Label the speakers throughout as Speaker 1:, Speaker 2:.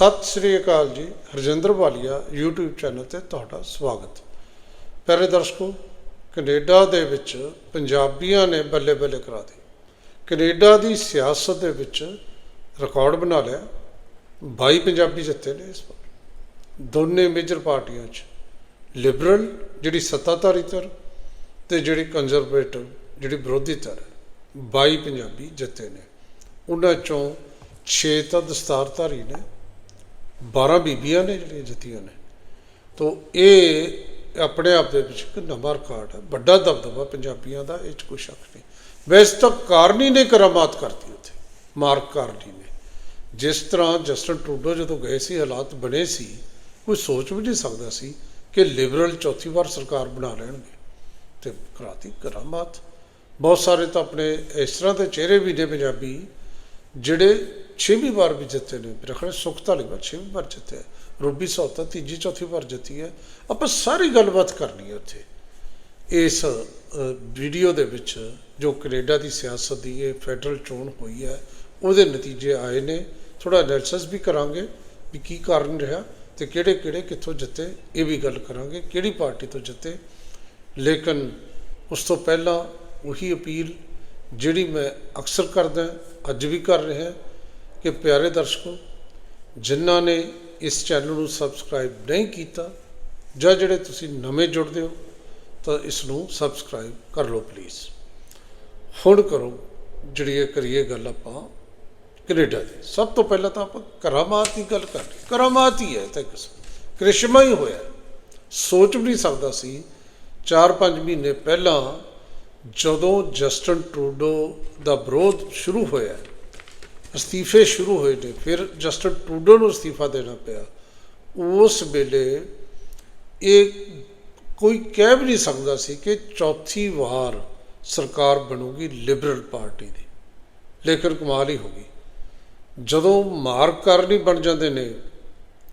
Speaker 1: ਸਤਿ ਸ੍ਰੀ ਅਕਾਲ ਜੀ, ਹਰਜਿੰਦਰ ਵਾਲੀਆ YouTube channel ਤੇ ਤੁਹਾਡਾ ਸਵਾਗਤ। ਪਿਆਰੇ ਦਰਸ਼ਕੋ, ਕੈਨੇਡਾ ਦੇ ਵਿੱਚ ਪੰਜਾਬੀਆਂ ਨੇ ਬੱਲੇ ਬੱਲੇ ਕਰਾ ਦਿੱਤੀ। ਕੈਨੇਡਾ ਦੀ ਸਿਆਸਤ ਦੇ ਵਿੱਚ ਰਿਕਾਰਡ ਬਣਾ ਲਿਆ। 22 ਪੰਜਾਬੀ ਜਿੱਤੇ ਨੇ ਇਸ ਵਾਰ। ਦੋਨੇ ਮੇਜਰ ਪਾਰਟੀਆਂ 'ਚ ਲਿਬਰਲ ਜਿਹੜੀ ਸੱਤਾਧਾਰੀ ਧਿਰ, ਤੇ ਜਿਹੜੀ ਕੰਜ਼ਰਵੇਟਿਵ ਜਿਹੜੀ ਵਿਰੋਧੀ ਧਿਰ ਹੈ 22 ਪੰਜਾਬੀ ਜਿੱਤੇ ਨੇ। ਉਹਨਾਂ ਚੋਂ 6 ਤਾਂ ਦਸਤਾਰਧਾਰੀ ਨੇ। 12 ਬੀਬੀਆਂ ਨੇ ਜਿਹੜੀਆਂ ਜਿੱਤੀਆਂ ਨੇ। ਤੋਂ ਇਹ ਆਪਣੇ ਆਪ ਦੇ ਵਿੱਚ ਇੱਕ ਨੰਬਰ ਕਾਰਡ ਹੈ ਵੱਡਾ ਦਬਦਬਾ ਪੰਜਾਬੀਆਂ ਦਾ, ਇਹ 'ਚ ਕੋਈ ਸ਼ੱਕ ਨਹੀਂ। ਵੈਸੇ ਤਾਂ ਕਾਰਨੀ ਨੇ ਕਰਾਮਾਤ ਕਰਤੀ ਉੱਥੇ, ਮਾਰਕ ਕਾਰਨੀ ਨੇ। ਜਿਸ ਤਰ੍ਹਾਂ ਜਸਟਨ ਟਰੂਡੋ ਜਦੋਂ ਗਏ ਸੀ, ਹਾਲਾਤ ਬਣੇ ਸੀ, ਕੋਈ ਸੋਚ ਵੀ ਨਹੀਂ ਸਕਦਾ ਸੀ ਕਿ ਲਿਬਰਲ ਚੌਥੀ ਵਾਰ ਸਰਕਾਰ ਬਣਾ ਲੈਣਗੇ। ਤੇ ਕਰਾਤੀ ਕਰਾਮਾਤ। ਬਹੁਤ ਸਾਰੇ ਤਾਂ ਆਪਣੇ ਇਸ ਤਰ੍ਹਾਂ ਦੇ ਚਿਹਰੇ ਵੀ ਨੇ ਪੰਜਾਬੀ, ਜਿਹੜੇ ਛੇਵੀਂ ਵਾਰ ਵੀ ਜਿੱਤੇ ਨੇ ਮੇਰੇ ਖਿਆਲ ਸੁਖ ਧਾਲੀਵਾਲ ਛੇਵੀਂ ਵਾਰ ਜਿੱਤੇ ਰੂਬੀ ਸੌਤਾ ਤੀਜੀ ਚੌਥੀ ਵਾਰ ਜਿੱਤੀ ਹੈ ਆਪਾਂ ਸਾਰੀ ਗੱਲਬਾਤ ਕਰਨੀ ਹੈ ਉੱਥੇ ਇਸ ਵੀਡੀਓ ਦੇ ਵਿੱਚ ਜੋ ਕੈਨੇਡਾ ਦੀ ਸਿਆਸਤ ਦੀ ਇਹ ਫੈਡਰਲ ਚੋਣ ਹੋਈ ਹੈ ਉਹਦੇ ਨਤੀਜੇ ਆਏ ਨੇ ਥੋੜਾ ਐਨਾਲਿਸਿਸ ਵੀ ਕਰਾਂਗੇ ਵੀ ਕੀ ਕਾਰਨ ਰਿਹਾ ਤੇ ਕਿਹੜੇ ਕਿਹੜੇ ਕਿੱਥੋਂ ਜਿੱਤੇ ਇਹ ਵੀ ਗੱਲ ਕਰਾਂਗੇ ਕਿਹੜੀ ਪਾਰਟੀ ਤੋਂ ਜਿੱਤੇ ਲੇਕਿਨ ਉਸ ਤੋਂ ਪਹਿਲਾਂ ਉਹੀ ਅਪੀਲ ਜਿਹੜੀ ਮੈਂ ਅਕਸਰ ਕਰਦਾ ਅੱਜ ਵੀ ਕਰ ਰਿਹਾ ਕਿ ਪਿਆਰੇ ਦਰਸ਼ਕੋ, ਜਿਨ੍ਹਾਂ ਨੇ ਇਸ ਚੈਨਲ ਨੂੰ ਸਬਸਕ੍ਰਾਈਬ ਨਹੀਂ ਕੀਤਾ ਜਾਂ ਜਿਹੜੇ ਤੁਸੀਂ ਨਵੇਂ ਜੁੜਦੇ ਹੋ, ਤਾਂ ਇਸ ਨੂੰ ਸਬਸਕ੍ਰਾਈਬ ਕਰ ਲਓ ਪਲੀਜ਼ ਹੁਣ ਕਰੋ, ਜਿਹੜੀ ਇਹ ਕਰੀਏ ਗੱਲ ਆਪਾਂ ਕੈਨੇਡਾ ਦੀ। ਸਭ ਤੋਂ ਪਹਿਲਾਂ ਤਾਂ ਆਪਾਂ ਕਰਾਮਾਤ ਦੀ ਗੱਲ ਕਰ ਲਈ ਕਰਾਮਾਤ ਹੀ ਹੈ ਤਾਂ ਕਿਸਮ। ਕ੍ਰਿਸ਼ਮਾ ਹੀ ਹੋਇਆ। ਸੋਚ ਵੀ ਨਹੀਂ ਸਕਦਾ ਸੀ 4-5 ਮਹੀਨੇ ਪਹਿਲਾਂ ਜਦੋਂ ਜਸਟਨ ਟਰੂਡੋ ਦਾ ਵਿਰੋਧ ਸ਼ੁਰੂ ਹੋਇਆ ਅਸਤੀਫੇ ਸ਼ੁਰੂ ਹੋਏ ਨੇ, ਫਿਰ ਜਸਟਨ ਟਰੂਡੋ ਨੂੰ ਅਸਤੀਫਾ ਦੇਣਾ ਪਿਆ। ਉਸ ਵੇਲੇ ਇਹ ਕੋਈ ਕਹਿ ਵੀ ਨਹੀਂ ਸਕਦਾ ਸੀ ਕਿ ਚੌਥੀ ਵਾਰ ਸਰਕਾਰ ਬਣੂਗੀ ਲਿਬਰਲ ਪਾਰਟੀ ਦੀ। ਲੇਕਿਨ ਕਮਾਲ ਹੀ ਹੋ ਗਈ। ਜਦੋਂ ਮਾਰਕ ਕਰਨੀ ਬਣ ਜਾਂਦੇ ਨੇ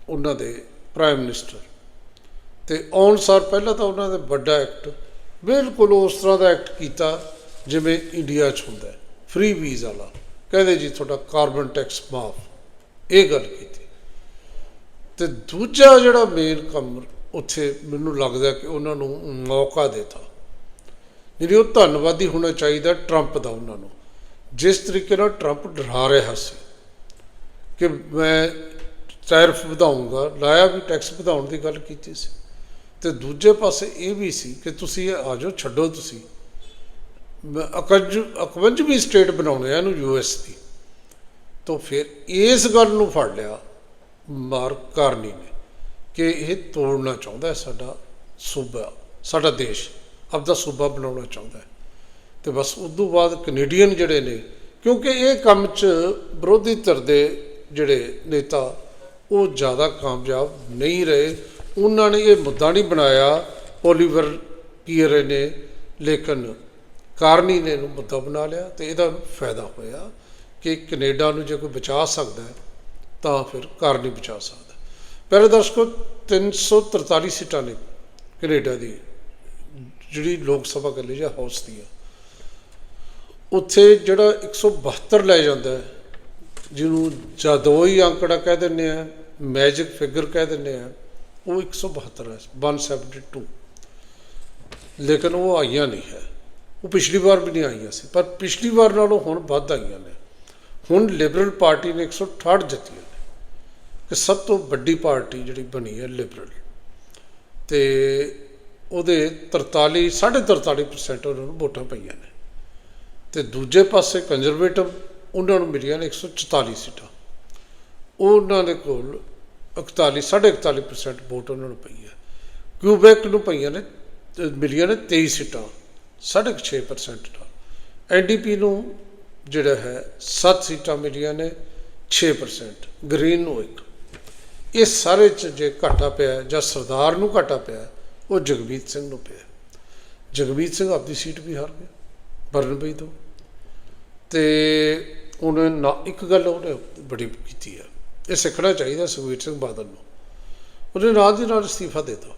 Speaker 1: ਉਹਨਾਂ ਦੇ ਪ੍ਰਾਈਮ ਮਿਨਿਸਟਰ, ਤੇ ਆਉਣ ਸਾਰ ਪਹਿਲਾਂ ਤਾਂ ਉਹਨਾਂ ਦੇ ਵੱਡਾ ਐਕਟ, ਬਿਲਕੁਲ ਉਸ ਤਰ੍ਹਾਂ ਦਾ ਐਕਟ ਕੀਤਾ ਜਿਵੇਂ ਇੰਡੀਆ 'ਚ ਹੁੰਦਾ ਫ੍ਰੀ ਵੀਜ਼ਾ ਵਾਲਾ। ਕਹਿੰਦੇ ਜੀ, ਤੁਹਾਡਾ ਕਾਰਬਨ ਟੈਕਸ ਮਾਫ। ਇਹ ਗੱਲ ਕੀਤੀ। ਤੇ ਦੂਜਾ ਜਿਹੜਾ ਮੇਨ ਕੰਮ ਉੱਥੇ ਮੈਨੂੰ ਲੱਗਦਾ ਕਿ ਉਹਨਾਂ ਨੂੰ ਮੌਕਾ ਦਿੱਤਾ। ਜਿਹੜੀ ਉਹ ਧੰਨਵਾਦੀ ਹੋਣਾ ਚਾਹੀਦਾ ਟਰੰਪ ਦਾ ਉਹਨਾਂ ਨੂੰ। ਜਿਸ ਤਰੀਕੇ ਨਾਲ ਟਰੰਪ ਡਰਾ ਰਿਹਾ ਸੀ ਕਿ ਮੈਂ ਟੈਰਿਫ ਵਧਾਉਂਗਾ ਲਾਇਆ ਵੀ ਟੈਕਸ ਵਧਾਉਣ ਦੀ ਗੱਲ ਕੀਤੀ ਸੀ। ਤੇ ਦੂਜੇ ਪਾਸੇ ਇਹ ਵੀ ਸੀ ਕਿ ਤੁਸੀਂ ਆ ਜਾਓ, ਛੱਡੋ ਤੁਸੀਂ। ਅਕਜ ਇਕਵੰਜਵੀਂ ਸਟੇਟ ਬਣਾਉਣੇ ਆ ਇਹਨੂੰ ਯੂਐਸ ਦੀ। ਤਾਂ ਫਿਰ ਇਸ ਗੱਲ ਨੂੰ ਫੜ ਲਿਆ ਮਾਰਕ ਕਾਰਨੀ ਨੇ ਕਿ ਇਹ ਤੋੜਨਾ ਚਾਹੁੰਦਾ ਹੈ ਸਾਡਾ ਸੂਬਾ, ਸਾਡਾ ਦੇਸ਼, ਆਪਦਾ ਸੂਬਾ ਬਣਾਉਣਾ ਚਾਹੁੰਦਾ ਹੈ। ਤੇ ਬਸ ਉਸ ਤੋਂ ਬਾਅਦ ਕੈਨੇਡੀਅਨ ਜਿਹੜੇ ਨੇ, ਕਿਉਂਕਿ ਇਹ ਕੰਮ 'ਚ ਵਿਰੋਧੀ ਧਿਰ ਦੇ ਜਿਹੜੇ ਨੇਤਾ, ਉਹ ਜ਼ਿਆਦਾ ਕਾਮਯਾਬ ਨਹੀਂ ਰਹੇ। ਉਹਨਾਂ ਨੇ ਇਹ ਮੁੱਦਾ ਨਹੀਂ ਬਣਾਇਆ ਓਲੀਵਰ ਕੀਰੇ ਨੇ, ਲੇਕਿਨ ਕਾਰਨੀ ਨੇ ਇਹਨੂੰ ਮੁੱਦਾ ਬਣਾ ਲਿਆ ਤੇ ਇਹਦਾ ਫਾਇਦਾ ਹੋਇਆ ਕਿ ਕੈਨੇਡਾ ਨੂੰ ਜੇ ਕੋਈ ਬਚਾ ਸਕਦਾ ਹੈ, ਤਾਂ ਫਿਰ ਕਾਰਨੀ ਬਚਾ ਸਕਦਾ। ਹੈ। ਪਿਆਰੇ ਦਰਸ਼ਕੋ 343 ਸੀਟਾਂ ਨੇ ਕੈਨੇਡਾ ਦੀ, ਜਿਹੜੀ ਲੋਕ ਸਭਾ ਕਰ ਲਈ ਜਾਂ ਹਾਊਸ ਦੀ ਆ ਉੱਥੇ ਜਿਹੜਾ 172 ਲੈ ਜਾਂਦਾ ਹੈ, ਜਿਹਨੂੰ ਜਾਦੋਈ ਅੰਕੜਾ ਕਹਿ ਦਿੰਦੇ ਆ, ਮੈਜਿਕ ਫਿਗਰ ਕਹਿ ਦਿੰਦੇ ਆ, ਉਹ 172 ਹੈ 172 ਲੇਕਿਨ ਉਹ ਆਈਆਂ ਨਹੀਂ ਹੈ। ਉਹ ਪਿਛਲੀ ਵਾਰ ਵੀ ਨਹੀਂ ਆਈਆਂ ਸੀ, ਪਰ ਪਿਛਲੀ ਵਾਰ ਨਾਲੋਂ ਹੁਣ ਵੱਧ ਆਈਆਂ ਨੇ। ਹੁਣ ਲਿਬਰਲ ਪਾਰਟੀ ਨੇ 168 ਜਿੱਤੀਆਂ ਨੇ ਕਿ ਸਭ ਤੋਂ ਵੱਡੀ ਪਾਰਟੀ ਜਿਹੜੀ ਬਣੀ ਹੈ ਲਿਬਰਲ ਤੇ ਉਹਦੇ 43 43.5% ਉਹਨਾਂ ਨੂੰ ਵੋਟਾਂ ਪਈਆਂ ਨੇ। ਤੇ ਦੂਜੇ ਪਾਸੇ ਕੰਜ਼ਰਵੇਟਿਵ ਉਹਨਾਂ ਨੂੰ ਮਿਲੀਆਂ ਨੇ 144 ਸੀਟਾਂ। ਉਹਨਾਂ ਦੇ ਕੋਲ 41 41.5% ਵੋਟ ਉਹਨਾਂ ਨੂੰ ਪਈ ਹੈ। ਕਿਊਬੈਕ ਨੂੰ ਪਈਆਂ ਨੇ ਮਿਲੀਆਂ ਨੇ 23 ਸੀਟਾਂ। 6.5% ਨਾਲ ਐਨਡੀਪੀ ਨੂੰ ਜਿਹੜਾ ਹੈ 7 ਸੀਟਾਂ ਮਿਲੀਆਂ ਨੇ 6% ਗ੍ਰੀਨ ਨੂੰ ਇੱਕ। ਇਹ ਸਾਰੇ ਚ ਜੇ ਘਾਟਾ ਪਿਆ ਜਾਂ ਸਰਦਾਰ ਨੂੰ ਘਾਟਾ ਪਿਆ ਉਹ ਜਗਮੀਤ ਸਿੰਘ ਨੂੰ ਪਿਆ ਜਗਮੀਤ ਸਿੰਘ ਆਪਣੀ ਸੀਟ ਵੀ ਹਾਰ ਗਿਆ, ਬਰਨਬਈ ਤੋਂ। ਤੇ ਉਹਨੇ ਨਾ ਇੱਕ ਗੱਲ ਉਹਨੇ ਬੜੀ ਕੀਤੀ ਆ ਇਹ ਸਿੱਖਣਾ ਚਾਹੀਦਾ ਸੁਖਬੀਰ ਸਿੰਘ ਬਾਦਲ ਨੂੰ। ਉਹਨੇ ਨਾਲ ਦੀ ਨਾਲ ਅਸਤੀਫਾ ਦੇ ਦਿੱਤਾ।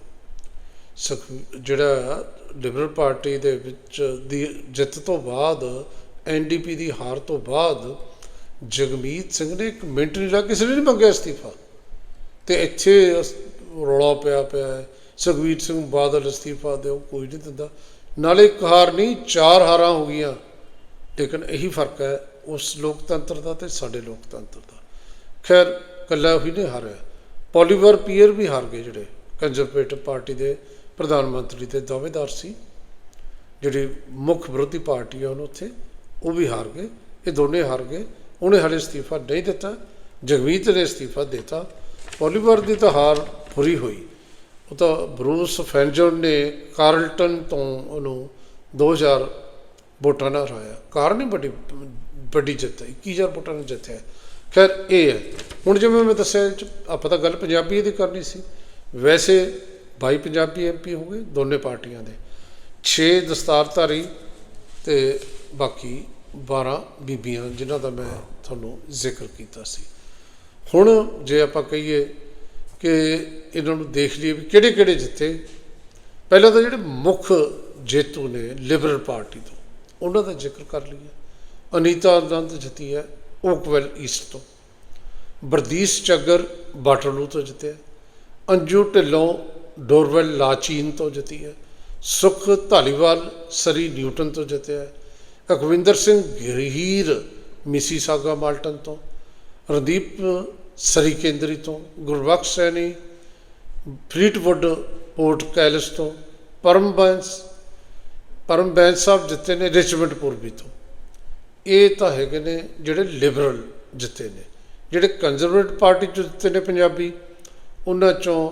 Speaker 1: ਸੁਖ, ਜਿਹੜਾ ਲਿਬਰਲ ਪਾਰਟੀ ਦੇ ਵਿੱਚ ਦੀ ਜਿੱਤ ਤੋਂ ਬਾਅਦ ਐਨਡੀਪੀ ਦੀ ਹਾਰ ਤੋਂ ਬਾਅਦ ਜਗਮੀਤ ਸਿੰਘ ਨੇ ਇੱਕ ਮਿੰਟ ਨਹੀਂ ਲਾ ਕਿਸੇ ਨੇ ਨਹੀਂ ਮੰਗਿਆ ਅਸਤੀਫਾ। ਤੇ ਇੱਥੇ ਰੌਲਾ ਪਿਆ ਪਿਆ ਹੈ। ਸੁਖਬੀਰ ਸਿੰਘ ਬਾਦਲ ਅਸਤੀਫਾ ਦਿਓ, ਕੋਈ ਨਹੀਂ ਦਿੰਦਾ। ਨਾਲੇ ਇੱਕ ਹਾਰ ਨਹੀਂ, ਚਾਰ ਹਾਰਾਂ ਹੋ ਗਈਆਂ। ਲੇਕਿਨ ਇਹੀ ਫ਼ਰਕ ਹੈ, ਉਸ ਲੋਕਤੰਤਰ ਦਾ ਤੇ ਸਾਡੇ ਲੋਕਤੰਤਰ ਦਾ। ਖੈਰ ਕੱਲਾ ਹੀ ਨਹੀਂ ਹਾਰਿਆ। ਪੋਲੀਵਰ ਪੀਅਰ ਵੀ ਹਾਰ ਗਏ ਜਿਹੜੇ, ਕੰਜ਼ਰਵੇਟਿਵ ਪਾਰਟੀ ਦੇ ਪ੍ਰਧਾਨ ਮੰਤਰੀ ਦੇ ਦਾਅਵੇਦਾਰ ਸੀ। ਜਿਹੜੀ ਮੁੱਖ ਵਿਰੋਧੀ ਪਾਰਟੀ ਹੈ ਉਹਨੂੰ ਉੱਥੇ, ਉਹ ਵੀ ਹਾਰ ਗਏ। ਇਹ ਦੋਨੇ ਹਾਰ ਗਏ। ਉਹਨੇ ਹਾਲੇ ਅਸਤੀਫਾ ਨਹੀਂ ਦਿੱਤਾ। ਜਗਮੀਤ ਨੇ ਅਸਤੀਫਾ ਦਿੱਤਾ। ਪੋਲੀਵਰ ਦੀ ਤਾਂ ਹਾਰ ਪੂਰੀ ਹੋਈ। ਉਹ ਤਾਂ ਬਰੂਸ ਫੈਨਜਨ ਨੇ ਕਾਰਲਟਨ ਤੋਂ ਉਹਨੂੰ 2000 ਵੋਟਾਂ ਨਾਲ ਹਰਾਇਆ। ਕਾਰਨ ਹੀ ਵੱਡੀ ਵੱਡੀ ਜਿੱਤ ਹੈ। 21000 ਵੋਟਾਂ ਨਾਲ ਜਿੱਤਿਆ। ਖੈਰ, ਇਹ ਹੈ। ਹੁਣ ਜਿਵੇਂ ਮੈਂ ਦੱਸਿਆ ਆਪਾਂ ਤਾਂ ਗੱਲ ਪੰਜਾਬੀ ਦੀ ਕਰਨੀ ਸੀ। ਵੈਸੇ 22 ਪੰਜਾਬੀ ਐਮਪੀ ਹੋ ਗਏ, ਦੋਨੇ ਪਾਰਟੀਆਂ ਦੇ। 6 ਦਸਤਾਰਧਾਰੀ ਤੇ ਬਾਕੀ 12 ਬੀਬੀਆਂ ਜਿਨ੍ਹਾਂ ਦਾ ਮੈਂ ਤੁਹਾਨੂੰ ਜ਼ਿਕਰ ਕੀਤਾ ਸੀ। ਹੁਣ ਜੇ ਆਪਾਂ ਕਹੀਏ ਕਿ ਇਹਨਾਂ ਨੂੰ ਦੇਖ ਲਈਏ ਵੀ ਕਿਹੜੇ ਕਿਹੜੇ ਜਿੱਤੇ, ਪਹਿਲਾਂ ਤਾਂ ਜਿਹੜੇ ਮੁੱਖ ਜੇਤੂ ਨੇ ਲਿਬਰਲ ਪਾਰਟੀ ਤੋਂ, ਉਹਨਾਂ ਦਾ ਜ਼ਿਕਰ ਕਰ ਲਈਏ। ਅਨੀਤਾ ਆਨੰਦ ਜਿੱਤੀ ਹੈ ਓਕਵੈਲ ਈਸਟ ਤੋਂ। ਬਰਦੀਸ਼ ਚੱਗਰ ਬਾਟਰਲੂ ਤੋਂ ਜਿੱਤਿਆ। ਅੰਜੂ ਢਿੱਲੋਂ ਡੋਰਵੈਲ ਲਾਚੀਨ ਤੋਂ ਜਿੱਤੀ ਹੈ ਸੁਖ ਧਾਲੀਵਾਲ ਸਰੀ ਨਿਊਟਨ ਤੋਂ ਜਿੱਤਿਆ ਹੈ ਅਕਵਿੰਦਰ ਸਿੰਘ ਗਹੀਰ ਮਿਸੀਸਾਗਾ ਮਾਲਟਨ ਤੋਂ ਰਦੀਪ ਸਰੀ ਕੇਂਦਰੀ ਤੋਂ Gurbakhsh Saini Fleetwood Port Kells ਤੋਂ ਪਰਮਬੰਸ ਪਰਮਬੰਸ ਸਾਹਿਬ ਜਿੱਤੇ ਨੇ ਰਿਚਮੰਡ ਪੂਰਬੀ ਤੋਂ ਇਹ ਤਾਂ ਹੈਗੇ ਨੇ ਜਿਹੜੇ ਲਿਬਰਲ ਜਿੱਤੇ ਨੇ ਜਿਹੜੇ ਕੰਜ਼ਰਵੇਟਿਵ ਪਾਰਟੀ 'ਚੋਂ ਜਿੱਤੇ ਨੇ ਪੰਜਾਬੀ ਉਹਨਾਂ ਚੋਂ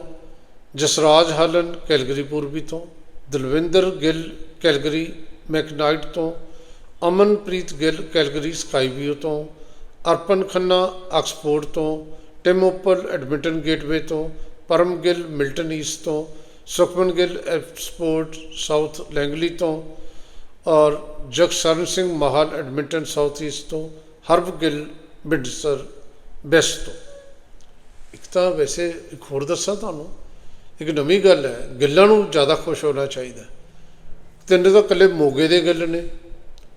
Speaker 1: ਜਸਰਾਜ ਹਾਲਨ ਕੈਲਗਰੀ ਪੂਰਬੀ ਤੋਂ ਦਲਵਿੰਦਰ ਗਿੱਲ ਕੈਲਗਰੀ ਮੈਕਨਾਈਟ ਤੋਂ ਅਮਨਪ੍ਰੀਤ ਗਿੱਲ ਕੈਲਗਰੀ ਸਕਾਈਵੀਓ ਤੋਂ ਅਰਪਨ ਖੰਨਾ ਆਕਸਫੋਰਡ ਤੋਂ ਟਿਮ ਉਪਲ ਐਡਮਿੰਟਨ ਗੇਟਵੇ ਤੋਂ ਪਰਮ ਗਿੱਲ ਮਿਲਟਨ ਈਸਟ ਤੋਂ Sukhman Gill export south Langley ਤੋਂ ਔਰ Jagsaran Singh Mahal Edmonton South East ਤੋਂ ਹਰਬ ਗਿੱਲ ਬਿਡਸਰ ਵੈਸਟ ਤੋਂ ਇੱਕ ਤਾਂ ਵੈਸੇ ਇੱਕ ਹੋਰ ਦੱਸਾਂ ਤੁਹਾਨੂੰ ਇੱਕ ਨਵੀਂ ਗੱਲ ਹੈ, ਗਿੱਲਾਂ ਨੂੰ ਜ਼ਿਆਦਾ ਖੁਸ਼ ਹੋਣਾ ਚਾਹੀਦਾ ਤਿੰਨ ਤਾਂ ਇਕੱਲੇ ਮੋਗੇ ਦੇ ਗਿੱਲ ਨੇ,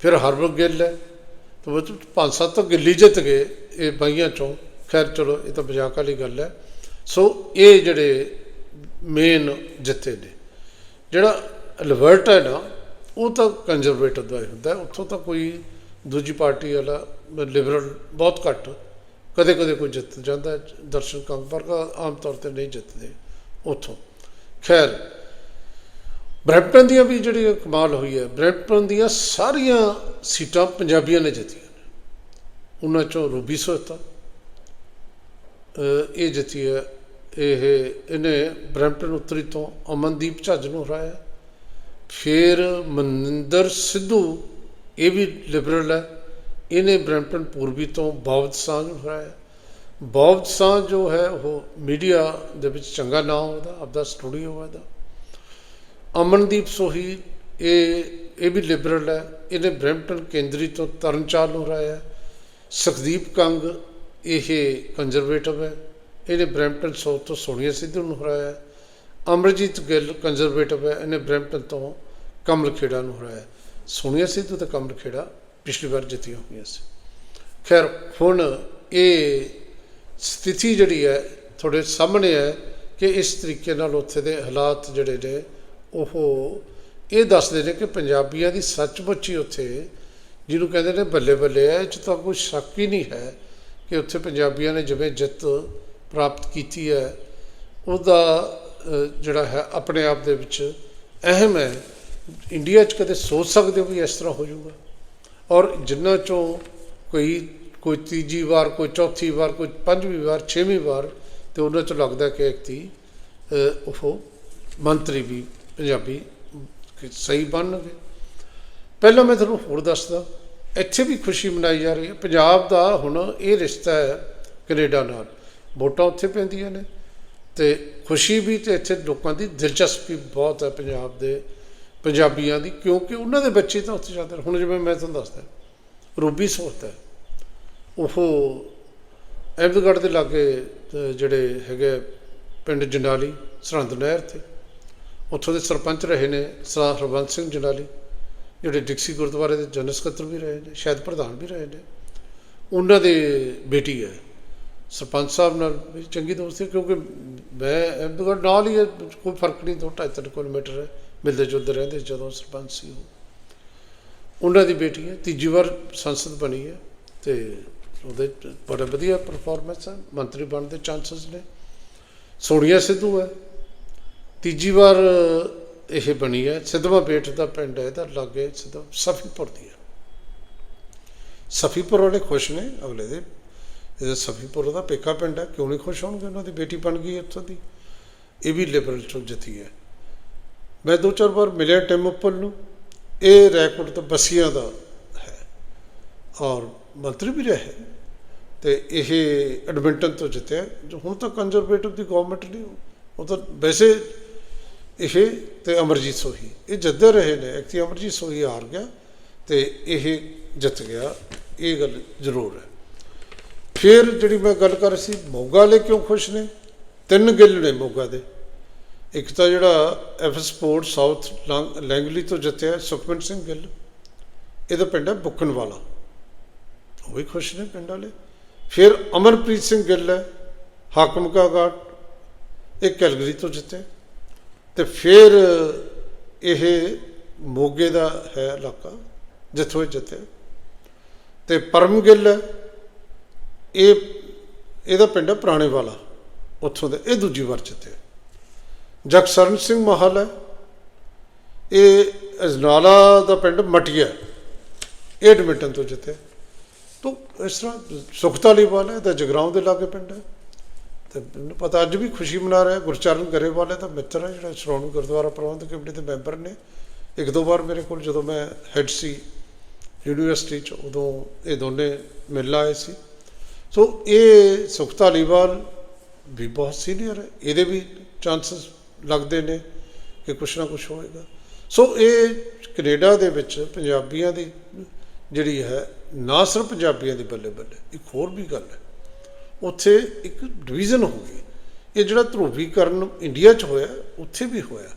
Speaker 1: ਫਿਰ ਹਰਬ ਗਿੱਲ ਹੈ। ਤਾਂ ਉਹ ਪੰਜ ਸੱਤ ਤਾਂ ਗਿੱਲੀ ਜਿੱਤ ਗਏ ਇਹ ਬਾਈਆਂ ਚੋਂ। ਖੈਰ ਚਲੋ, ਇਹ ਤਾਂ ਮਜ਼ਾਕ ਵਾਲੀ ਗੱਲ ਹੈ। ਸੋ ਇਹ ਜਿਹੜੇ ਮੇਨ ਜਿੱਤੇ ਨੇ, ਜਿਹੜਾ ਅਲਬਰਟਾ ਹੈ ਨਾ, ਉਹ ਤਾਂ ਕੰਜ਼ਰਵੇਟਿਵ ਦਾ ਹੀ ਹੁੰਦਾ ਉੱਥੋਂ ਤਾਂ ਕੋਈ ਦੂਜੀ ਪਾਰਟੀ ਵਾਲਾ ਲਿਬਰਲ ਬਹੁਤ ਘੱਟ ਕਦੇ ਕਦੇ ਕੋਈ ਜਿੱਤ ਜਾਂਦਾ ਦਰਸ਼ਨ ਕੰਮ ਪਰ ਆਮ ਤੌਰ ਤੇ ਨਹੀਂ ਜਿੱਤਦੇ। ਉੱਥੋਂ। ਖੈਰ, ਬ੍ਰੈਂਪਟਨ ਦੀਆਂ ਵੀ ਜਿਹੜੀ ਕਮਾਲ ਹੋਈ ਹੈ, ਬ੍ਰੈਂਪਟਨ ਦੀਆਂ ਸਾਰੀਆਂ ਸੀਟਾਂ ਪੰਜਾਬੀਆਂ ਨੇ ਜਿੱਤੀਆਂ ਉਹਨਾਂ ਚੋਂ ਰੂਬੀ ਸੋਤਾ ਇਹ ਜਿੱਤੀ ਹੈ, ਇਹ ਇਹਨੇ ਬ੍ਰੈਂਪਟਨ ਉੱਤਰੀ ਤੋਂ ਅਮਨਦੀਪ ਝੱਜ ਨੂੰ ਹਰਾਇਆ। ਫਿਰ ਮਨਿੰਦਰ ਸਿੱਧੂ, ਇਹ ਵੀ ਲਿਬਰਲ ਹੈ, ਇਹਨੇ ਬ੍ਰੈਂਪਟਨ ਪੂਰਬੀ ਤੋਂ ਬੌਬਦ ਸਾਹ ਨੂੰ ਹਰਾਇਆ। ਬੌਬਦ ਸਾਹ ਜੋ ਹੈ ਉਹ ਮੀਡੀਆ ਦੇ ਵਿੱਚ ਚੰਗਾ ਨਾਮ ਉਹਦਾ, ਆਪਦਾ ਸਟੂਡੀਓ ਹੈ ਇਹਦਾ ਅਮਨਦੀਪ ਸੋਹੀ, ਇਹ ਇਹ ਵੀ ਲਿਬਰਲ ਹੈ। ਇਹਨੇ ਬ੍ਰੈਂਪਟਨ ਕੇਂਦਰੀ ਤੋਂ ਤਰਨਚਾਲ ਨੂੰ ਹਰਾਇਆ। ਸੁਖਦੀਪ ਕੰਗ, ਇਹ ਕੰਜ਼ਰਵੇਟਿਵ ਹੈ। ਇਹਨੇ ਬ੍ਰੈਂਪਟਨ ਸਾਊਥ ਤੋਂ ਸੋਨੀਆ ਸਿੱਧੂ ਨੂੰ ਹਰਾਇਆ। ਅਮਰਜੀਤ ਗਿੱਲ ਕੰਜ਼ਰਵੇਟਿਵ ਹੈ। ਇਹਨੇ ਬ੍ਰੈਂਪਟਨ ਤੋਂ ਕਮਲ ਖੇੜਾ ਨੂੰ ਹਰਾਇਆ। ਸੋਨੀਆ ਸਿੱਧੂ ਤੇ ਕਮਲ ਖੇੜਾ ਪਿਛਲੀ ਵਾਰ ਜਿੱਤੀਆਂ ਹੋਈਆਂ ਸੀ। ਖੈਰ, ਹੁਣ ਇਹ ਸਥਿਤੀ ਜਿਹੜੀ ਹੈ, ਤੁਹਾਡੇ ਸਾਹਮਣੇ ਹੈ ਕਿ ਇਸ ਤਰੀਕੇ ਨਾਲ ਉੱਥੇ ਦੇ ਹਾਲਾਤ ਜਿਹੜੇ ਨੇ, ਉਹ ਇਹ ਦੱਸਦੇ ਨੇ ਕਿ ਪੰਜਾਬੀਆਂ ਦੀ ਸੱਚਮੁੱਚ ਹੀ ਉੱਥੇ ਜਿਹਨੂੰ ਕਹਿੰਦੇ ਨੇ ਬੱਲੇ ਬੱਲੇ ਹੈ, ਇਹ 'ਚ ਤਾਂ ਕੋਈ ਸ਼ੱਕ ਹੀ ਨਹੀਂ ਹੈ ਕਿ ਉੱਥੇ ਪੰਜਾਬੀਆਂ ਨੇ ਜਿਵੇਂ ਜਿੱਤ ਪ੍ਰਾਪਤ ਕੀਤੀ ਹੈ, ਉਹਦਾ ਜਿਹੜਾ ਹੈ ਆਪਣੇ ਆਪ ਦੇ ਵਿੱਚ ਅਹਿਮ ਹੈ। ਇੰਡੀਆ 'ਚ ਕਦੇ ਸੋਚ ਸਕਦੇ ਹੋ ਵੀ ਇਸ ਤਰ੍ਹਾਂ ਹੋ ਜਾਊਗਾ? ਔਰ ਜਿੰਨਾ ਚੋਂ ਕੋਈ ਕੋਈ ਤੀਜੀ ਵਾਰ, ਕੋਈ ਚੌਥੀ ਵਾਰ, ਕੋਈ ਪੰਜਵੀਂ ਵਾਰ, ਛੇਵੀਂ ਵਾਰ ਤੇ ਉਹਨਾਂ ਚੋਂ ਲੱਗਦਾ ਕਿ ਇੱਕ ਉਹ ਮੰਤਰੀ ਵੀ ਪੰਜਾਬੀ ਸਹੀ ਬਣਨਗੇ। ਪਹਿਲਾਂ ਮੈਂ ਤੁਹਾਨੂੰ ਹੋਰ ਦੱਸਦਾ, ਇੱਥੇ ਵੀ ਖੁਸ਼ੀ ਮਨਾਈ ਜਾ ਰਹੀ ਹੈ। ਪੰਜਾਬ ਦਾ ਹੁਣ ਇਹ ਰਿਸ਼ਤਾ ਹੈ ਕੈਨੇਡਾ ਨਾਲ। ਵੋਟਾਂ ਉੱਥੇ ਪੈਂਦੀਆਂ ਨੇ ਤੇ ਖੁਸ਼ੀ ਵੀ ਤੇ ਇੱਥੇ ਲੋਕਾਂ ਦੀ ਦਿਲਚਸਪੀ ਬਹੁਤ ਹੈ ਪੰਜਾਬ ਦੇ ਪੰਜਾਬੀਆਂ ਦੀ, ਕਿਉਂਕਿ ਉਹਨਾਂ ਦੇ ਬੱਚੇ ਤਾਂ ਉੱਥੇ ਜਾਂਦੇ ਨੇ। ਹੁਣ ਜਿਵੇਂ ਮੈਂ ਤੁਹਾਨੂੰ ਦੱਸਦਾ, ਰੂਬੀ ਸੋਤ ਹੈ। ਉਹ ਅਹਿਮਦਗੜ੍ਹ ਦੇ ਲਾਗੇ ਜਿਹੜੇ ਹੈਗੇ ਪਿੰਡ ਜੰਡਾਲੀ ਸਰਹੰਦ ਨਹਿਰ ਤੇ। ਉੱਥੋਂ ਦੇ ਸਰਪੰਚ ਰਹੇ ਨੇ ਸਰਦਾਰ ਹਰਬੰਸ ਸਿੰਘ ਜੰਡਾਲੀ ਜਿਹੜੇ ਡਿਕਸੀ ਗੁਰਦੁਆਰੇ ਦੇ ਜਨਰਲ ਸਕੱਤਰ ਵੀ ਰਹੇ ਨੇ ਸ਼ਾਇਦ ਪ੍ਰਧਾਨ ਵੀ ਰਹੇ ਨੇ। ਉਹਨਾਂ ਦੇ ਬੇਟੀ ਹੈ। ਸਰਪੰਚ ਸਾਹਿਬ ਨਾਲ ਵੀ ਚੰਗੀ ਦੋਸਤੀ ਕਿਉਂਕਿ ਮੈਂ ਅਹਿਮਦਗੜ੍ਹ ਨਾਲ ਹੀ ਹੈ, ਕੋਈ ਫ਼ਰਕ ਨਹੀਂ ਦੋ ਢਾਈ ਤਿੰਨ ਕਿਲੋਮੀਟਰ ਹੈ ਮਿਲਦੇ ਜੁਲਦੇ ਰਹਿੰਦੇ ਜਦੋਂ ਸਰਪੰਚ ਸੀ ਉਹ। ਉਹਨਾਂ ਦੀ ਬੇਟੀ ਹੈ ਤੀਜੀ ਵਾਰ ਸੰਸਦ ਬਣੀ ਹੈ ਤੇ ਉਹਦੇ 'ਚ ਬੜਾ ਵਧੀਆ ਪਰਫਾਰਮੈਂਸ ਹੈ ਮੰਤਰੀ ਬਣਨ ਦੇ ਚਾਂਸਸ ਨੇ। ਸੋਨੀਆ ਸਿੱਧੂ ਹੈ। ਤੀਜੀ ਵਾਰ ਇਹ ਬਣੀ ਹੈ। ਸਿੱਧਵਾਂ ਬੇਟ ਦਾ ਪਿੰਡ ਹੈ, ਇਹਦਾ ਲਾਗੇ ਸਿੱਧਾ ਸਫੀਪੁਰ ਦੀ ਹੈ। ਸਫੀਪੁਰ ਵਾਲੇ ਖੁਸ਼ ਨੇ ਅਗਲੇ ਦੇ। ਇਹ ਸਫੀਪੁਰ ਦਾ ਪੇਕਾ ਪਿੰਡ ਹੈ। ਕਿਉਂ ਨਹੀਂ ਖੁਸ਼ ਹੋਣਗੇ ਉਹਨਾਂ ਦੀ? ਬੇਟੀ ਬਣ ਗਈ ਇੱਥੋਂ ਦੀ। ਇਹ ਵੀ ਲਿਬਰਲ ਚੋਂ ਜਿੱਤੀ ਹੈ। ਮੈਂ ਦੋ ਚਾਰ ਵਾਰ ਮਿਲਿਆ ਟਿਮ ਉੱਪਲ ਨੂੰ। ਇਹ ਰੈਕੋਰਡ ਤਾਂ ਬਸੀਆਂ ਦਾ ਹੈ। ਔਰ ਮੰਤਰੀ ਵੀ ਰਹੇ ਤੇ ਇਹ ਐਡਮਿੰਟਨ ਤੋਂ ਜਿੱਤਿਆ ਜੋ ਹੁਣ ਤਾਂ ਕੰਜ਼ਰਵੇਟਿਵ ਦੀ ਗਵਰਨਮੈਂਟ ਨਹੀਂ, ਉਹ ਤਾਂ ਵੈਸੇ ਇਹ ਤੇ ਅਮਰਜੀਤ ਸੋਹੀ, ਇਹ ਜਿੱਤਦੇ ਰਹੇ ਨੇ। ਇੱਕ ਅਮਰਜੀਤ ਸੋਹੀ ਹਾਰ ਗਿਆ ਤੇ ਇਹ ਜਿੱਤ ਗਿਆ। ਇਹ ਗੱਲ ਜ਼ਰੂਰ ਹੈ। ਫਿਰ ਜਿਹੜੀ ਮੈਂ ਗੱਲ ਕਰ ਰਹੀ ਸੀ, ਮੋਗਾ ਵਾਲੇ ਕਿਉਂ ਖੁਸ਼ ਨੇ? ਤਿੰਨ ਗਿੱਲ ਨੇ ਮੋਗਾ ਦੇ। ਇੱਕ ਤਾਂ ਜਿਹੜਾ ਐਫ ਸਪੋਰਟ ਸਾਊਥ ਲੰਗ- ਲੈਂਗਲੀ ਤੋਂ ਜਿੱਤਿਆ ਸੁਖਮਨ ਸਿੰਘ ਗਿੱਲ। ਇਹਦਾ ਪਿੰਡ ਹੈ ਬੁੱਕਣ ਵਾਲਾ ਉਹ ਵੀ ਖੁਸ਼ ਨੇ ਪਿੰਡ ਵਾਲੇ। ਫਿਰ ਅਮਰਪ੍ਰੀਤ ਸਿੰਘ ਗਿੱਲ ਹੈ, ਹਾਕਮ ਕਾ ਗਾਟ ਇਹ ਕੈਲਗਰੀ ਤੋਂ ਜਿੱਤੇ। ਤੇ ਫਿਰ ਇਹ ਮੋਗੇ ਦਾ ਹੈ ਇਲਾਕਾ, ਜਿੱਥੋਂ ਇਹ ਜਿੱਤੇ। ਤੇ ਪਰਮ ਗਿੱਲ ਹੈ, ਇਹ, ਇਹਦਾ ਪਿੰਡ ਹੈ ਪੁਰਾਣੇ ਵਾਲਾ ਉੱਥੋਂ ਦੇ, ਇਹ ਦੂਜੀ ਵਾਰ ਜਿੱਤੇ। ਜਗਸਰਨ ਸਿੰਘ ਮਹਲ ਹੈ, ਇਹ ਅਜਨਾਲਾ ਦਾ ਪਿੰਡ ਮਟੀਆ ਇਹ ਐਡਮਿੰਟਨ ਤੋਂ ਜਿੱਤੇ। ਤੋ ਇਸ ਤਰ੍ਹਾਂ ਸੁਖਤਾਲੀਵਾਲ ਹੈ ਤਾਂ ਜਗਰਾਉਂ ਦੇ ਲਾਗੇ ਪਿੰਡ ਹੈ। ਤੇ ਮੈਨੂੰ ਪਤਾ ਅੱਜ ਵੀ ਖੁਸ਼ੀ ਮਨਾ ਰਿਹਾ ਗੁਰਚਰਨ ਗਰੇਵਾਲ ਹੈ ਤਾਂ ਮਿੱਤਰ ਹੈ ਜਿਹੜਾ ਸ਼੍ਰੋਮਣੀ ਗੁਰਦੁਆਰਾ ਪ੍ਰਬੰਧਕ ਕਮੇਟੀ ਦੇ ਮੈਂਬਰ ਨੇ। ਇੱਕ ਦੋ ਵਾਰ ਮੇਰੇ ਕੋਲ ਜਦੋਂ ਮੈਂ ਹੈੱਡ ਸੀ ਯੂਨੀਵਰਸਿਟੀ ਚ, ਉਦੋਂ ਇਹ ਦੋਨੇ ਮਿਲ ਆਏ ਸੀ। ਸੋ ਇਹ ਸੁਖਤਾਲੀਵਾਲ ਵੀ ਬਹੁਤ ਸੀਨੀਅਰ ਹੈ। ਇਹਦੇ ਵੀ ਚਾਂਸਸ ਲੱਗਦੇ ਨੇ ਕਿ ਕੁਛ ਨਾ ਕੁਛ ਹੋਏਗਾ। ਸੋ ਇਹ ਕੈਨੇਡਾ ਦੇ ਵਿੱਚ ਪੰਜਾਬੀਆਂ ਦੀ ਜਿਹੜੀ ਹੈ ਨਾ ਸਿਰਫ ਪੰਜਾਬੀਆਂ ਦੀ ਬੱਲੇ ਬੱਲੇ, ਇੱਕ ਹੋਰ ਵੀ ਗੱਲ ਹੈ। ਉੱਥੇ ਇੱਕ ਡਿਵੀਜ਼ਨ ਹੋ ਗਈ। ਇਹ ਜਿਹੜਾ ਧਰੂਵੀਕਰਨ ਇੰਡੀਆ 'ਚ ਹੋਇਆ, ਉੱਥੇ ਵੀ ਹੋਇਆ।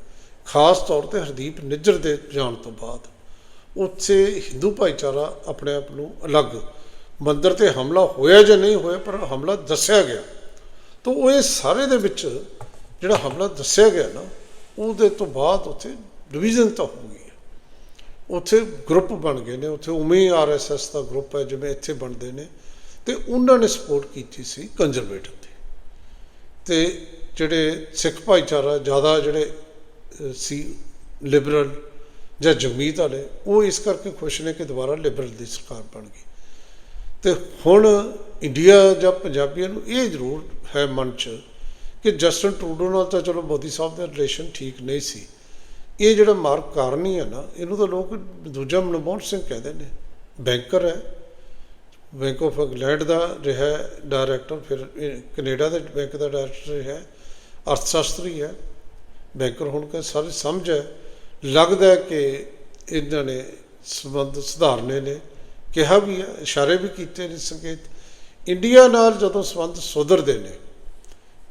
Speaker 1: ਖਾਸ ਤੌਰ ਤੇ ਹਰਦੀਪ ਨਿੱਜਰ ਦੇ ਜਾਣ ਤੋਂ ਬਾਅਦ। ਉੱਥੇ ਹਿੰਦੂ ਭਾਈਚਾਰਾ ਆਪਣੇ ਆਪ ਨੂੰ ਅਲੱਗ, ਮੰਦਰ ਤੇ ਹਮਲਾ ਹੋਇਆ ਜਾਂ ਨਹੀਂ ਹੋਇਆ, ਪਰ ਹਮਲਾ ਦੱਸਿਆ ਗਿਆ। ਤਾਂ ਉਹ ਇਹ ਸਾਰੇ ਦੇ ਵਿੱਚ ਜਿਹੜਾ ਹਮਲਾ ਦੱਸਿਆ ਗਿਆ ਨਾ, ਉਹਦੇ ਤੋਂ ਬਾਅਦ ਉੱਥੇ ਡਿਵੀਜ਼ਨ ਤਾਂ ਹੋ ਗਈ। ਉੱਥੇ ਗਰੁੱਪ ਬਣ ਗਏ ਨੇ, ਉੱਥੇ ਉਵੇਂ ਆਰਐਸਐਸ ਦਾ ਗਰੁੱਪ ਹੈ, ਜਿਵੇਂ ਇੱਥੇ ਬਣਦੇ ਨੇ। ਤੇ ਉਹਨਾਂ ਨੇ ਸਪੋਰਟ ਕੀਤੀ ਸੀ ਕੰਜ਼ਰਵੇਟਿਵ ਦੀ ਤੇ ਜਿਹੜੇ ਸਿੱਖ ਭਾਈਚਾਰਾ, ਜ਼ਿਆਦਾ ਜਿਹੜੇ ਸੀ ਲਿਬਰਲ ਜਾਂ ਜਮੀਤ ਵਾਲੇ, ਉਹ ਇਸ ਕਰਕੇ ਖੁਸ਼ ਨੇ ਕਿ ਦੁਬਾਰਾ ਲਿਬਰਲ ਦੀ ਸਰਕਾਰ ਬਣ ਗਈ। ਤੇ ਹੁਣ ਇੰਡੀਆ ਜਾਂ ਪੰਜਾਬੀਆਂ ਨੂੰ ਇਹ ਜ਼ਰੂਰ ਹੈ ਮਨ 'ਚ ਕਿ ਜਸਟਨ ਟਰੂਡੋ ਨਾਲ ਤਾਂ ਚਲੋ ਮੋਦੀ ਸਾਹਿਬ ਦਾ ਰਿਲੇਸ਼ਨ ਠੀਕ ਨਹੀਂ ਸੀ। ਇਹ ਜਿਹੜਾ ਮਾਰਕ ਕਾਰਨੀ ਹੈ ਨਾ, ਇਹਨੂੰ ਤਾਂ ਲੋਕ ਦੂਜਾ ਮਨਮੋਹਨ ਸਿੰਘ ਕਹਿੰਦੇ ਨੇ। ਬੈਂਕਰ ਹੈ ਬੈਂਕ ਆਫ ਇੰਗਲੈਂਡ ਦਾ ਰਿਹਾ ਡਾਇਰੈਕਟਰ ਫਿਰ ਇਹ ਕੈਨੇਡਾ ਦੇ ਬੈਂਕ ਦਾ ਡਾਇਰੈਕਟਰ ਰਿਹਾ, ਅਰਥਸ਼ਾਸਤਰੀ ਹੈ, ਬੈਂਕਰ ਹੋਣ ਕੇ ਸਾਰੇ ਸਮਝ ਹੈ। ਲੱਗਦਾ ਕਿ ਇਹਨਾਂ ਨੇ ਸੰਬੰਧ ਸੁਧਾਰਨੇ ਨੇ, ਕਿਹਾ ਵੀ ਹੈ, ਇਸ਼ਾਰੇ ਵੀ ਕੀਤੇ ਨੇ ਸੰਕੇਤ। ਇੰਡੀਆ ਨਾਲ ਜਦੋਂ ਸੰਬੰਧ ਸੁਧਰਦੇ ਨੇ,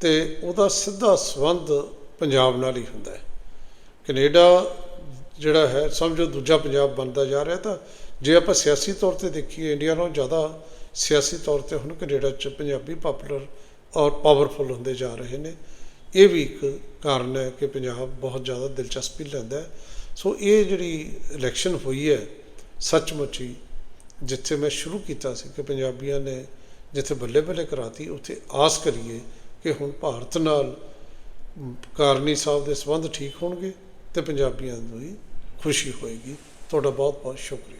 Speaker 1: ਤੇ ਉਹਦਾ ਸਿੱਧਾ ਸੰਬੰਧ ਪੰਜਾਬ ਨਾਲ ਹੀ ਹੁੰਦਾ ਹੈ। ਕੈਨੇਡਾ ਜਿਹੜਾ ਹੈ, ਸਮਝੋ ਦੂਜਾ ਪੰਜਾਬ ਬਣਦਾ ਜਾ ਰਿਹਾ ਤਾਂ ਜੇ ਆਪਾਂ ਸਿਆਸੀ ਤੌਰ ਤੇ ਦੇਖੀਏ, ਇੰਡੀਆ ਨਾਲੋਂ ਜ਼ਿਆਦਾ ਸਿਆਸੀ ਤੌਰ ਤੇ ਹੁਣ ਕੈਨੇਡਾ 'ਚ ਪੰਜਾਬੀ ਪਪੂਲਰ ਔਰ ਪਾਵਰਫੁਲ ਹੁੰਦੇ ਜਾ ਰਹੇ ਨੇ। ਇਹ ਵੀ ਇੱਕ ਕਾਰਨ ਹੈ ਕਿ ਪੰਜਾਬ ਬਹੁਤ ਜ਼ਿਆਦਾ ਦਿਲਚਸਪੀ ਲੈਂਦਾ ਹੈ। ਸੋ ਇਹ ਜਿਹੜੀ ਇਲੈਕਸ਼ਨ ਹੋਈ ਹੈ, ਸੱਚਮੁੱਚ ਹੀ ਜਿੱਥੇ ਮੈਂ ਸ਼ੁਰੂ ਕੀਤਾ ਸੀ ਕਿ ਪੰਜਾਬੀਆਂ ਨੇ ਜਿੱਥੇ ਬੱਲੇ ਬੱਲੇ ਕਰਾਤੀ, ਉੱਥੇ ਆਸ ਕਰੀਏ ਕਿ ਹੁਣ ਭਾਰਤ ਨਾਲ ਕਾਰਨੀ ਸਾਹਿਬ ਦੇ ਸੰਬੰਧ ਠੀਕ ਹੋਣਗੇ। ਤੇ ਪੰਜਾਬੀਆਂ ਨੂੰ ਹੀ ਖੁਸ਼ੀ ਹੋਏਗੀ। ਤੁਹਾਡਾ ਬਹੁਤ ਬਹੁਤ ਸ਼ੁਕਰੀਆ।